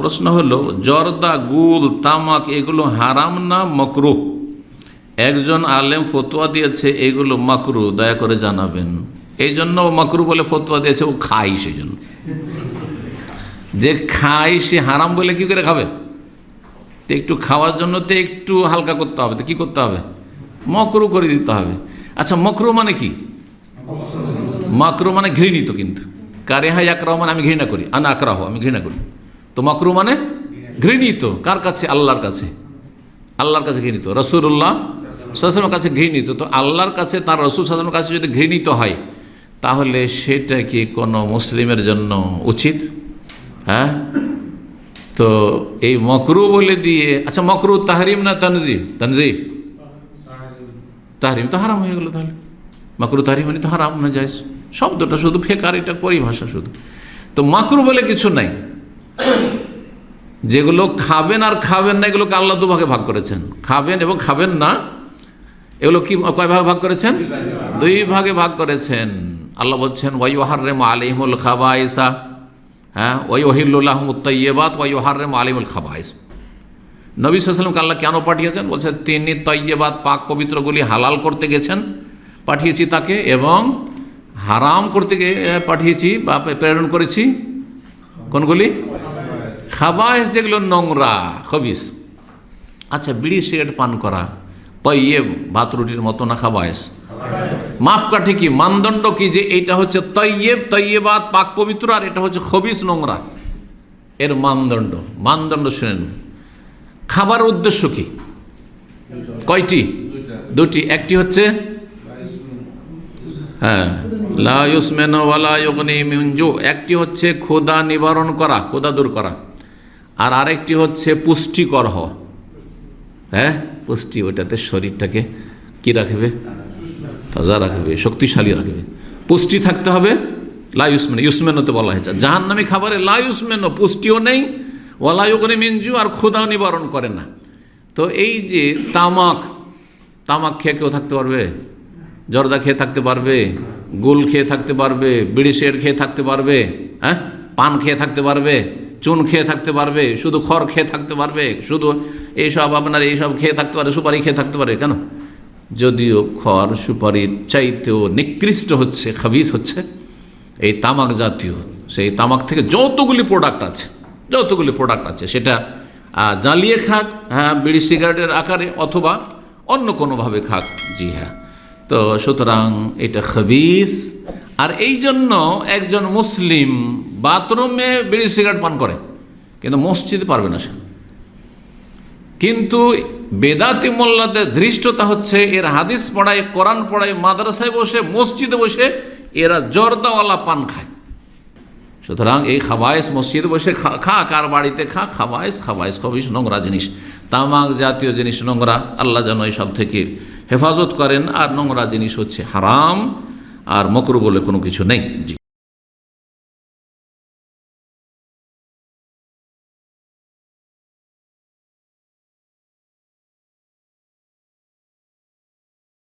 প্রশ্ন হলো, জর্দা, গুল, তামাক, এগুলো হারাম না মকরু? একজন আলেম ফতোয়া দিয়েছে, এগুলো মাকরু, দয়া করে জানাবেন। এই জন্য মাকরু বলে ফতোয়া দিয়েছে, ও খাই সেই জন্য। যে খাই সে হারাম বলে কি করে খাবে? তো একটু খাওয়ার জন্য তো একটু হালকা করতে হবে, তো কী করতে হবে? মকরু করে দিতে হবে। আচ্ছা মকরু মানে কি? মাকরু মানে ঘৃণিত কিন্তু। কারে হাই আকরাহ মানে আমি ঘৃণা করি, আনা আকরাহ, আমি ঘৃণা করি। তো মাকরু মানে ঘৃণিত। কার কাছে? আল্লাহর কাছে। আল্লাহর কাছে ঘৃণিত। রসুল্লাহ শাসনের কাছে ঘৃণিত। তো আল্লাহর কাছে, তার রসুল শাসনের কাছে যদি ঘৃণিত হয়, তাহলে সেটা কি কোনো মুসলিমের জন্য উচিত? হ্যাঁ? তো এই মকরু বলে দিয়ে আচ্ছা মকরু তাহরিম না তানজি? তানজি? তাহরিম তো হারাম হয়ে গেলো তাহলে। মাকরু তাহরিম মানে তো হারাম, না যায় শব্দটা শুধু ফেকার, এটা পরিভাষা শুধু। তো মাকরু বলে কিছু নাই। যেগুলো খাবেন আর খাবেন না, এগুলোকে আল্লাহ দুভাগে ভাগ করেছেন। খাবেন এবং খাবেন না, এগুলো কি কয় ভাগে ভাগ করেছেন? দুই ভাগে ভাগ করেছেন। আল্লাহ বলছেন ওয়াই ওহার্রেম আলিমুল খাবাইসা হ্যাঁ ওই ওহিল্লাহমুত্তৈবাদ ওয়াই ওহার্রেম আলিমুল খাবাইস নবী সাল্লামকে আল্লাহ কেন পাঠিয়েছেন? বলছেন, তিনি তৈবাদ পাক পবিত্রগুলি হালাল করতে গেছেন, পাঠিয়েছি তাকে এবং হারাম করতে গিয়ে পাঠিয়েছি বা প্রেরণ করেছি। কোনগুলি খাবাইস যেগুলো নোংরা, খবিস। আচ্ছা বিড়ি, সিগারেট পান করা তৈয়েব ভাত রুটির মতো না খাবাইস মাপকাঠি কি, মানদণ্ড কি যে এটা হচ্ছে তৈয়েব তৈয়েবাদ পাক পবিত্র, আর এটা হচ্ছে খবিস নোংরা? এর মানদণ্ড। মানদণ্ড শুনেন। খাবার উদ্দেশ্য কি? কয়টি? দুটি একটি হচ্ছে? হ্যাঁ। লাউসমেন মিঞ্জু একটি হচ্ছে ক্ষুদা নিবারণ করা ক্ষুদা দূর করা। আর আরেকটি হচ্ছে পুষ্টিকর হওয়া হ্যাঁ? পুষ্টি ওটাতে শরীরটাকে কি রাখবে? তাজা রাখবে, শক্তিশালী রাখবে। পুষ্টি থাকতে হবে লাইউসমেন ইউসমেনতে বলা হয়েছে। জাহান নামী খাবারে লাইউসমেন পুষ্টিও নেই ওয়ালায়ুকনে মিঞ্জু আর ক্ষুদাও নিবারণ করে না। তো এই যে তামাক তামাক খেয়ে কেউ থাকতে পারবে? জর্দা খেয়ে থাকতে পারবে? গুল খেয়ে থাকতে পারবে? বিড়ি শের খেয়ে থাকতে পারবে? হ্যাঁ? পান খেয়ে থাকতে পারবে? চুন খেয়ে থাকতে পারবে, শুধু খড় খেয়ে থাকতে পারবে, শুধু এইসব আপনার এইসব খেয়ে থাকতে পারে, সুপারি খেয়ে থাকতে পারে, কেন? যদিও খড় সুপারির চাইতেও নিকৃষ্ট হচ্ছে, খাবিজ হচ্ছে, এই তামাক জাতীয়, সেই তামাক থেকে যতগুলি প্রোডাক্ট আছে, যতগুলি প্রোডাক্ট আছে, সেটা জ্বালিয়ে খাক হ্যাঁ বিড়ি সিগারেটের আকারে অথবা অন্য কোনোভাবে খাক, জি হ্যাঁ। তো সুতরাং এটা খবিস। আর এই জন্য একজন মুসলিম বাথরুমে বিড়ি সিগারেট পান করে, কিন্তু মসজিদে পারবে না সে। কিন্তু বেদাতি মোল্লাদের ধৃষ্টতা হচ্ছে, এর হাদিস পড়ায়, কোরআন পড়ায়, মাদ্রাসায় বসে, মসজিদে বসে এরা জর্দাওয়ালা পান খায়। সুতরাং এই খাবায়স মসজিদ বসে খা কার বাড়িতে খা খাবায়স খাবায়স খবিস নোংরা জিনিস। তামাক জাতীয় জিনিস নোংরা, আল্লাহ যেন সব থেকে হেফাজত করেন। আর নোংরা জিনিস হচ্ছে হারাম, আর মকরু বলে কোনো কিছু নেই।